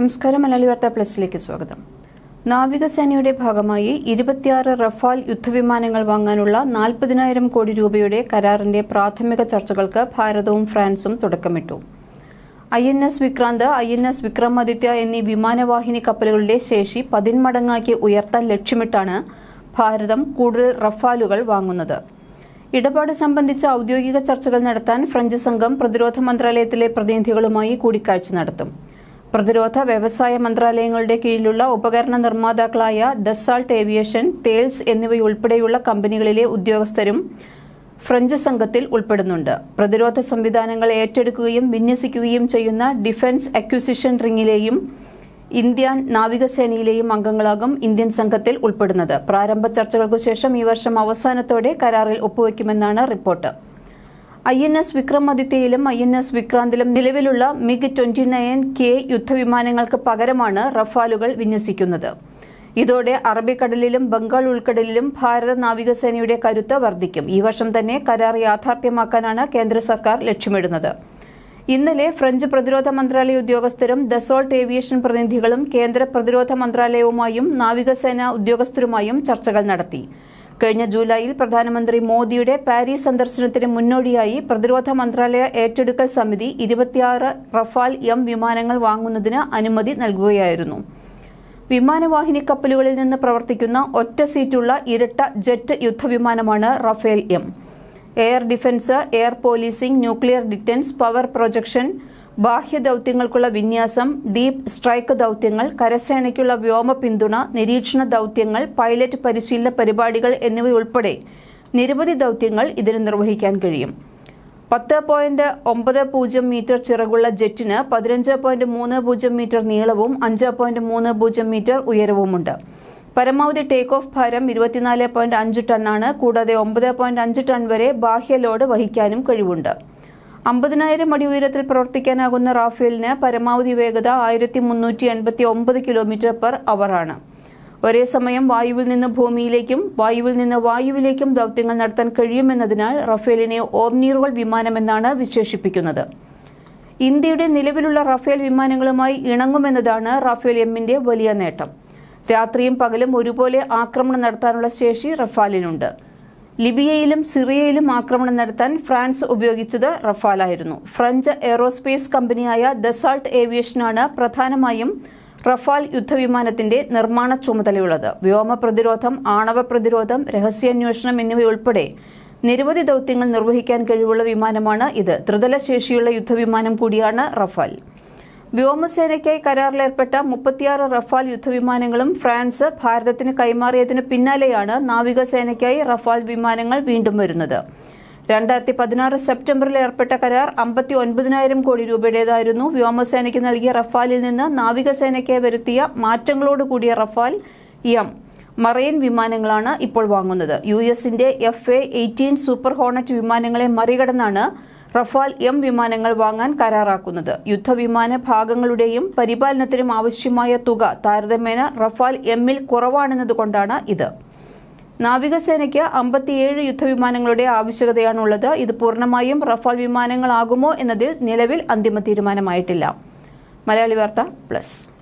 നമസ്കാരം മലയാളി വാർത്ത പ്ലസിലേക്ക് സ്വാഗതം. നാവികസേനയുടെ ഭാഗമായി ഇരുപത്തിയാറ് റഫാൽ യുദ്ധവിമാനങ്ങൾ വാങ്ങാനുള്ള നാൽപ്പതിനായിരം കോടി രൂപയുടെ കരാറിന്റെ പ്രാഥമിക ചർച്ചകൾക്ക് ഭാരതവും ഫ്രാൻസും തുടക്കമിട്ടു. I N S Vikrant I N S Vikramaditya എന്നീ വിമാനവാഹിനി കപ്പലുകളുടെ ശേഷി പതിന്മടങ്ങാക്കി ഉയർത്താൻ ലക്ഷ്യമിട്ടാണ് ഭാരതം കൂടുതൽ റഫാലുകൾ വാങ്ങുന്നത്. ഇടപാട് സംബന്ധിച്ച ഔദ്യോഗിക ചർച്ചകൾ നടത്താൻ ഫ്രഞ്ച് സംഘം പ്രതിരോധ മന്ത്രാലയത്തിലെ പ്രതിനിധികളുമായി കൂടിക്കാഴ്ച നടത്തും. പ്രതിരോധ വ്യവസായ മന്ത്രാലയങ്ങളുടെ കീഴിലുള്ള ഉപകരണ നിർമ്മാതാക്കളായ ദസാൾട്ട് ഏവിയേഷൻ തേൽസ് എന്നിവയുൾപ്പെടെയുള്ള കമ്പനികളിലെ ഉദ്യോഗസ്ഥരും ഫ്രഞ്ച് സംഘത്തിൽ ഉൾപ്പെടുന്നുണ്ട്. പ്രതിരോധ സംവിധാനങ്ങൾ ഏറ്റെടുക്കുകയും വിന്യസിക്കുകയും ചെയ്യുന്ന ഡിഫൻസ് അക്വിസിഷൻ റിംഗിലെയും ഇന്ത്യൻ നാവികസേനയിലെയും അംഗങ്ങളാകും ഇന്ത്യൻ സംഘത്തിൽ ഉൾപ്പെടുന്നത്. പ്രാരംഭ ചർച്ചകൾക്കു ശേഷം ഈ വർഷം അവസാനത്തോടെ കരാറിൽ ഒപ്പുവയ്ക്കുമെന്നാണ് റിപ്പോർട്ട്. ഐ എൻ എസ് വിക്രമാദിത്യയിലും ഐ എൻ എസ് വിക്രാന്തിലും നിലവിലുള്ള മിഗ് ട്വന്റി നയൻ കെ യുദ്ധവിമാനങ്ങൾക്ക് പകരമാണ് റഫാലുകൾ വിന്യസിക്കുന്നത്. ഇതോടെ അറബിക്കടലിലും ബംഗാൾ ഉൾക്കടലിലും ഭാരത നാവികസേനയുടെ കരുത്ത് വർദ്ധിക്കും. ഈ വർഷം തന്നെ കരാർ യാഥാർത്ഥ്യമാക്കാനാണ് കേന്ദ്ര സർക്കാർ ലക്ഷ്യമിടുന്നത്. ഇന്നലെ ഫ്രഞ്ച് പ്രതിരോധ മന്ത്രാലയ ഉദ്യോഗസ്ഥരും ദസോൾട്ട് ഏവിയേഷൻ പ്രതിനിധികളും കേന്ദ്ര പ്രതിരോധ മന്ത്രാലയവുമായും നാവികസേന ഉദ്യോഗസ്ഥരുമായും ചർച്ചകൾ നടത്തി. കഴിഞ്ഞ ജൂലൈയിൽ പ്രധാനമന്ത്രി മോദിയുടെ പാരീസ് സന്ദർശനത്തിന് മുന്നോടിയായി പ്രതിരോധ മന്ത്രാലയ ഏറ്റെടുക്കൽ സമിതി ഇരുപത്തിയാറ് റഫാൽ എം വിമാനങ്ങൾ വാങ്ങുന്നതിന് അനുമതി നൽകുകയായിരുന്നു. വിമാനവാഹിനി കപ്പലുകളിൽ നിന്ന് പ്രവർത്തിക്കുന്ന ഒറ്റ സീറ്റുള്ള ഇരട്ട jet യുദ്ധവിമാനമാണ് Rafale M. Air defence air policing nuclear deterrence power projection ബാഹ്യ ദൗത്യങ്ങൾക്കുള്ള വിന്യാസം ഡീപ് സ്ട്രൈക്ക് ദൗത്യങ്ങൾ കരസേനയ്ക്കുള്ള വ്യോമ പിന്തുണ നിരീക്ഷണ ദൗത്യങ്ങൾ പൈലറ്റ് പരിശീലന പരിപാടികൾ എന്നിവയുൾപ്പെടെ നിരവധി ദൗത്യങ്ങൾ ഇതിന് നിർവഹിക്കാൻ കഴിയും. പത്ത് പോയിന്റ് ഒമ്പത് പൂജ്യം മീറ്റർ ചിറകുള്ള ജെറ്റിന് പതിനഞ്ച് പോയിന്റ് മൂന്ന് പൂജ്യം മീറ്റർ നീളവും അഞ്ച് പോയിന്റ് മൂന്ന് പൂജ്യം മീറ്റർ ഉയരവുമുണ്ട്. പരമാവധി ടേക്ക് ഓഫ് ഭാരം ഇരുപത്തിനാല് പോയിന്റ് അഞ്ച് ടണ്ണാണ് കൂടാതെ ഒമ്പത് പോയിന്റ് അഞ്ച് ടൺ വരെ ബാഹ്യ ലോഡ് വഹിക്കാനും കഴിവുണ്ട്. അമ്പതിനായിരം അടി ഉയരത്തിൽ പ്രവർത്തിക്കാനാകുന്ന റാഫേലിന് പരമാവധി വേഗത ആയിരത്തി മുന്നൂറ്റി എൺപത്തി ഒമ്പത് കിലോമീറ്റർ പെർ അവർ ആണ്. ഒരേ സമയം വായുവിൽ നിന്ന് ഭൂമിയിലേക്കും വായുവിൽ നിന്ന് വായുവിലേക്കും ദൗത്യങ്ങൾ നടത്താൻ കഴിയുമെന്നതിനാൽ റഫേലിനെ ഓംനീറുകൾ വിമാനമെന്നാണ് വിശേഷിപ്പിക്കുന്നത്. ഇന്ത്യയുടെ നിലവിലുള്ള റഫേൽ വിമാനങ്ങളുമായി ഇണങ്ങുമെന്നതാണ് റഫേൽ എമ്മിന്റെ വലിയ നേട്ടം. രാത്രിയും പകലും ഒരുപോലെ ആക്രമണം നടത്താനുള്ള ശേഷി റഫാലിനുണ്ട്. ലിബിയയിലും സിറിയയിലും ആക്രമണം നടത്താൻ ഫ്രാൻസ് ഉപയോഗിച്ചത് റഫാലായിരുന്നു. ഫ്രഞ്ച് എയ്റോസ്പേസ് കമ്പനിയായ ദസാൾട്ട് ഏവിയേഷനാണ് പ്രധാനമായും റഫാൽ യുദ്ധവിമാനത്തിന്റെ നിർമ്മാണ ചുമതലയുള്ളത്. വ്യോമ പ്രതിരോധം ആണവ പ്രതിരോധം രഹസ്യാന്വേഷണം എന്നിവയുൾപ്പെടെ നിരവധി ദൌത്യങ്ങൾ നിർവഹിക്കാൻ കഴിവുള്ള വിമാനമാണ് ഇത്. ത്രിതല ശേഷിയുള്ള യുദ്ധവിമാനം കൂടിയാണ് റഫാൽ. വ്യോമസേനയ്ക്കായി കരാറിലേർപ്പെട്ട മുപ്പത്തിയാറ് റഫാൽ യുദ്ധവിമാനങ്ങളും ഫ്രാൻസ് ഭാരതത്തിന് കൈമാറിയതിന് പിന്നാലെയാണ് നാവികസേനയ്ക്കായി റഫാൽ വിമാനങ്ങൾ വീണ്ടും വരുന്നത്. രണ്ടായിരത്തി പതിനാറ് സെപ്റ്റംബറിൽ ഏർപ്പെട്ട കരാർ അമ്പത്തി ഒൻപതിനായിരം കോടി രൂപയുടേതായിരുന്നു. വ്യോമസേനയ്ക്ക് നൽകിയ റഫാലിൽ നിന്ന് നാവികസേനയ്ക്കായി വരുത്തിയ മാറ്റങ്ങളോടുകൂടിയ റഫാൽ എം മറൈൻ വിമാനങ്ങളാണ് ഇപ്പോൾ വാങ്ങുന്നത്. യു എസിന്റെ F A eighteen super hornet വിമാനങ്ങളെ മറികടന്നാണ് റഫാൽ എം വിമാനങ്ങൾ വാങ്ങാൻ കരാറാക്കുന്നത്. യുദ്ധവിമാന ഭാഗങ്ങളുടെയും പരിപാലനത്തിനും ആവശ്യമായ തുക താരതമ്യേന റഫാൽ എമ്മിൽ കുറവാണെന്നതുകൊണ്ടാണ് ഇത്. നാവികസേനയ്ക്ക് അമ്പത്തിയേഴ് യുദ്ധവിമാനങ്ങളുടെ ആവശ്യകതയാണുള്ളത്. ഇത് പൂർണമായും റഫാൽ വിമാനങ്ങളാകുമോ എന്നതിൽ നിലവിൽ അന്തിമ തീരുമാനമായിട്ടില്ല. മലയാളി വാർത്ത പ്ലസ്.